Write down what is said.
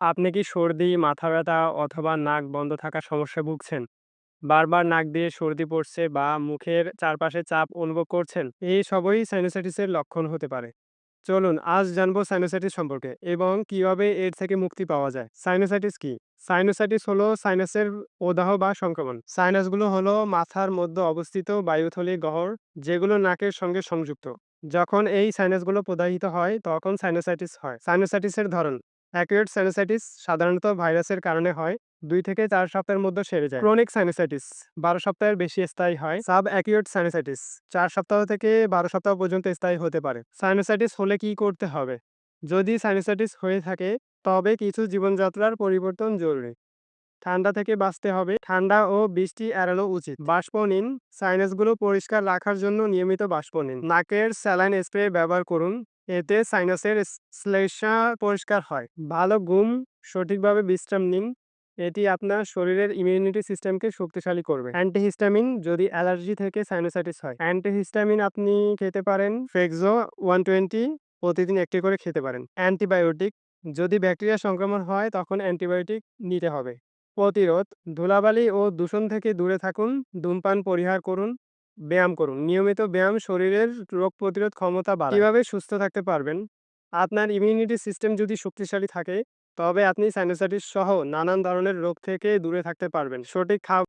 আপনি কি সর্দি, মাথা ব্যথা অথবা নাক বন্ধ থাকার সমস্যায় ভুগছেন? বারবার নাক দিয়ে সর্দি পড়ছে বা মুখের চারপাশে চাপ অনুভব করছেন? এই সবই সাইনোসাইটিসের লক্ষণ হতে পারে। চলুন আজ জানব সাইনোসাইটিস সম্পর্কে এবং কীভাবে এর থেকে মুক্তি পাওয়া যায়। সাইনোসাইটিস কি? সাইনোসাইটিস হলো সাইনাসের প্রদাহ বা সংক্রমণ। সাইনাসগুলো হলো মাথার মধ্যে অবস্থিত বায়ুথলি গহ্বর যেগুলো নাকের সঙ্গে সংযুক্ত। যখন এই সাইনাসগুলো প্রদাহিত হয় তখন সাইনোসাইটিস হয়। সাইনোসাইটিসের ধরন অ্যাকিউট সাইনোসাইটিস সাধারণত ভাইরাসের কারণে হয়। দুই থেকে চার সপ্তাহের মধ্যে সেরে যায়। ক্রনিক সাইনোসাইটিস বারো সপ্তাহের বেশি স্থায়ী হয়। সাব অ্যাকিউট সাইনোসাইটিস চার সপ্তাহ থেকে বারো সপ্তাহ পর্যন্ত স্থায়ী হতে পারে। সাইনোসাইটিস হলে কি করতে হবে? যদি সাইনোসাইটিস হয়ে থাকে, তবে কিছু জীবনযাত্রার পরিবর্তন জরুরি। ঠান্ডা থেকে বাঁচতে হবে। ঠান্ডা ও বৃষ্টি এড়ানো উচিত। বাষ্প নিন। সাইনাসগুলো পরিষ্কার রাখার জন্য নিয়মিত বাষ্প নিন। নাকের স্যালাইন স্প্রে ব্যবহার করুন। এতে সাইনাসের শ্লেষা পরিষ্কার হয়। ভালো ঘুম, সঠিকভাবে বিশ্রাম নিন। এটি আপনার শরীরের ইমিউনিটি সিস্টেমকে শক্তিশালী করবে। অ্যান্টিহিস্টামিন যদি অ্যালার্জি থেকে সাইনোসাইটিস হয়। অ্যান্টিহিস্টামিন আপনি খেতে পারেন ফেক্সো ওয়ান টোয়েন্টি প্রতিদিন একটি করে খেতে পারেন। অ্যান্টিবায়োটিক যদি ব্যাকটেরিয়া সংক্রমণ হয়, তখন অ্যান্টিবায়োটিক নিতে হবে। প্রতিরোধ, ধুলাবালি ও দূষণ থেকে দূরে থাকুন, ধূমপান পরিহার করুন। ব্যায়াম করুন। নিয়মিত ব্যায়াম শরীরের রোগ প্রতিরোধ ক্ষমতা বাড়ায়। কীভাবে সুস্থ থাকতে পারবেন? আপনার ইমিউনিটি সিস্টেম যদি শক্তিশালী থাকে, তবে আপনি সাইনোসাইটিস সহ নানান ধরনের রোগ থেকে দূরে থাকতে পারবেন। সঠিক খাবার